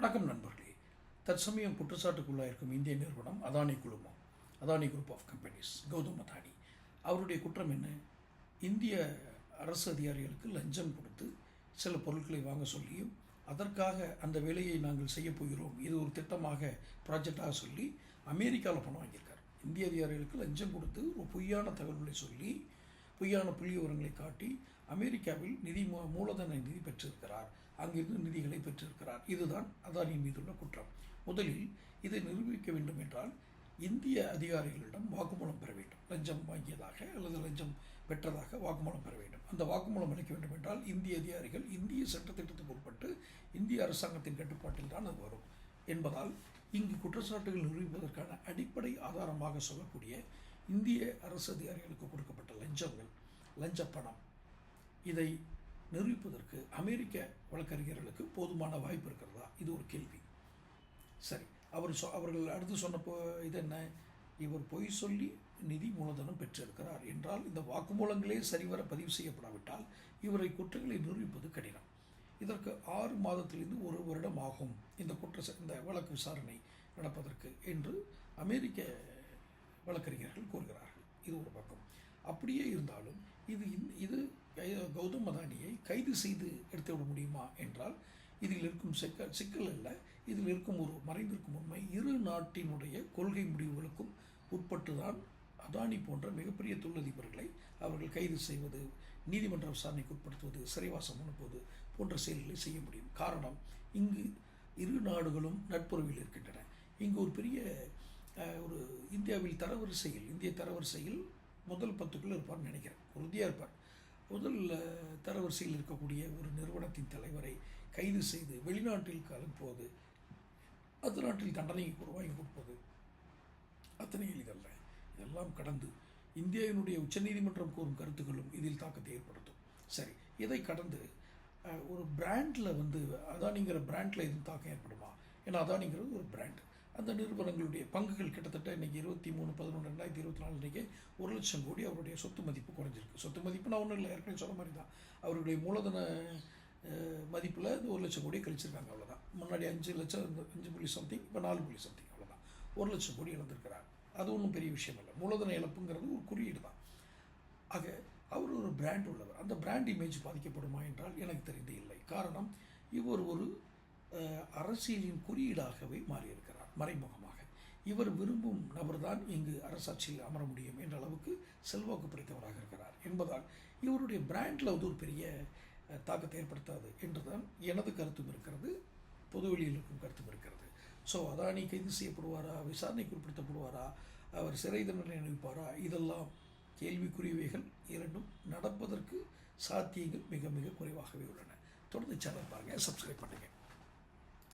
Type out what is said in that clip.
வணக்கம் நண்பர்களே. தற்சமயம் குற்றச்சாட்டுக்குள்ளாயிருக்கும் இந்திய நிறுவனம் அதானி குழுமம் Adani group of companies Gautam Adani. அவருடைய குற்றம் என்ன? இந்திய அரசு அதிகாரிகளுக்கு லஞ்சம் கொடுத்து சில பொருட்களை வாங்க சொல்லியும் அதற்காக அந்த வேலையை நாங்கள் செய்ய போகிறோம் இது ஒரு திட்டமாக ப்ராஜெக்டாக சொல்லி அமெரிக்காவில் பணம் வாங்கியிருக்கார். இந்திய அதிகாரிகளுக்கு லஞ்சம் கொடுத்து ஒரு பொய்யான தகவல்களை சொல்லி பொய்யான புள்ளி விவரங்களை காட்டி அமெரிக்காவில் நிதி மூ- மூலதன நிதி பெற்றிருக்கிறார். அங்கிருந்து நிதிகளை பெற்றிருக்கிறார். இதுதான் அதானியின் மீதுள்ள குற்றம். முதலில் இதை நிரூபிக்க வேண்டும் என்றால் இந்திய அதிகாரிகளிடம் வாக்குமூலம் பெற வேண்டும். லஞ்சம் வாங்கியதாக அல்லது லஞ்சம் பெற்றதாக வாக்குமூலம் பெற வேண்டும். அந்த வாக்குமூலம் அளிக்க வேண்டும் என்றால் இந்திய அதிகாரிகள் இந்திய சட்டத்திட்டத்துக்கு உட்பட்டு இந்திய அரசாங்கத்தின் கட்டுப்பாட்டில் தான் அது வரும் என்பதால் இங்கு குற்றச்சாட்டுகள் நிரூபிப்பதற்கான அடிப்படை ஆதாரமாக சொல்லக்கூடிய இந்திய அரசு அதிகாரிகளுக்கு கொடுக்கப்பட்ட லஞ்சங்கள் லஞ்சப்பணம். இதை நிரூபிப்பதற்கு அமெரிக்க வழக்கறிஞர்களுக்கு போதுமான வாய்ப்பு இருக்கிறதா? இது ஒரு கேள்வி. சரி அவர் சொ அவர்கள் அடுத்து சொன்னப்போ இது என்ன? இவர் பொய் சொல்லி நிதி மூலதனம் பெற்றிருக்கிறார் என்றால் இந்த வாக்குமூலங்களே சரிவர பதிவு செய்யப்படாவிட்டால் இவரை குற்றங்களை நிரூபிப்பது கடினம். இதற்கு ஆறு மாதத்திலிருந்து ஒரு வருடம் ஆகும் இந்த குற்ற ச- இந்த வழக்கு விசாரணை நடப்பதற்கு என்று அமெரிக்க வழக்கறிஞர்கள் கூறுகிறார்கள். இது ஒரு பக்கம். அப்படியே இருந்தாலும் இது இது கை- கௌதம் அதானியை கைது செய்து எடுத்து விட முடியுமா என்றால் இதில் இருக்கும் சிக்கல் சிக்கல் அல்ல. இதில் இருக்கும் ஒரு மறைந்திருக்கும் உண்மை இரு நாட்டினுடைய கொள்கை முடிவுகளுக்கும் உட்பட்டு தான் அதானி போன்ற மிகப்பெரிய தொழிலதிபர்களை அவர்கள் கைது செய்வது நீதிமன்ற விசாரணைக்கு உட்படுத்துவது சிறைவாசம் அனுப்புவது போன்ற செயல்களை செய்ய முடியும். காரணம் இங்கு இரு நாடுகளும் நட்புறவில் இருக்கின்றன. இங்கு ஒரு பெரிய ஒரு இந்தியாவில் தரவரிசையில் இந்திய தரவரிசையில் முதல் பத்துக்குள்ளே இருப்பார்னு நினைக்கிறேன். உறுதியாக இருப்பார். முதல் தரவரிசையில் இருக்கக்கூடிய ஒரு நிறுவனத்தின் தலைவரை கைது செய்து வெளிநாட்டில் அனுப்புவது அந்த நாட்டில் தண்டனை வாங்கி கொடுப்பது. அத்தனை எளிதல்ல. இதெல்லாம் கடந்து இந்தியாவினுடைய உச்சநீதிமன்றம் கூறும் கருத்துக்களும் இதில் தாக்கத்தை ஏற்படுத்தும். சரி இதை கடந்து ஒரு பிராண்டில் வந்து அதானிங்கிற பிராண்டில் எதுவும் தாக்கம் ஏற்படுமா? ஏன்னா அதானிங்கிறது ஒரு பிராண்ட் அந்த நிறுவனங்களுடைய பங்குகள் கிட்டத்தட்ட இன்றைக்கி இருபத்தி மூணு பதினொன்று ரெண்டாயிரத்தி இருபத்தி நாலு இன்றைக்கி ஒரு லட்சம் கோடி அவருடைய சொத்து மதிப்பு குறைஞ்சிருக்கு. சொத்து மதிப்புனா ஒன்றும் இல்லை ஏற்கனவே சொன்ன மாதிரி தான். அவருடைய மூலதன மதிப்பில் இந்த ஒரு லட்சம் கோடி கழிச்சிருக்காங்க அவ்வளோதான் முன்னாடி அஞ்சு லட்சம் அஞ்சு புள்ளி சம்திங் இப்போ நாலு புள்ளி சம்திங் அவ்வளோதான் ஒரு லட்சம் கோடி இழந்திருக்கிறார். அது ஒன்றும் பெரிய விஷயம் இல்லை. மூலதன இழப்புங்கிறது ஒரு குறியீடு தான். ஆக அவர் ஒரு பிராண்ட் உள்ளவர். அந்த பிராண்ட் இமேஜ் பாதிக்கப்படுமா என்றால் எனக்கு தெரிந்து இல்லை. காரணம் இவர் ஒரு அரசியலின் குறியீடாகவே மாறியிருக்கிறார் மறைமுகமாக. இவர் விரும்பும் நபர்தான் இங்கு அரசாட்சியில் அமர முடியும் என்ற அளவுக்கு செல்வாக்கு படைத்தவராக இருக்கிறார் என்பதால் இவருடைய பிராண்டில் அது ஒரு பெரிய தாக்கத்தை ஏற்படுத்தாது என்றுதான் எனது கருத்தும் இருக்கிறது பொதுவெளியில் இருக்கும் கருத்தும் இருக்கிறது. ஸோ அதானி கைது செய்யப்படுவாரா விசாரணைக்கு உட்படுத்தப்படுவாரா அவர் சிறை தண்டனை அனுப்பிப்பாரா இதெல்லாம் கேள்விக்குரியவைகள் இரண்டும் நடப்பதற்கு சாத்தியங்கள் மிக மிக குறைவாகவே உள்ளன. தொடர்ந்து சேனல் பாருங்கள் சப்ஸ்கிரைப் பண்ணுங்கள்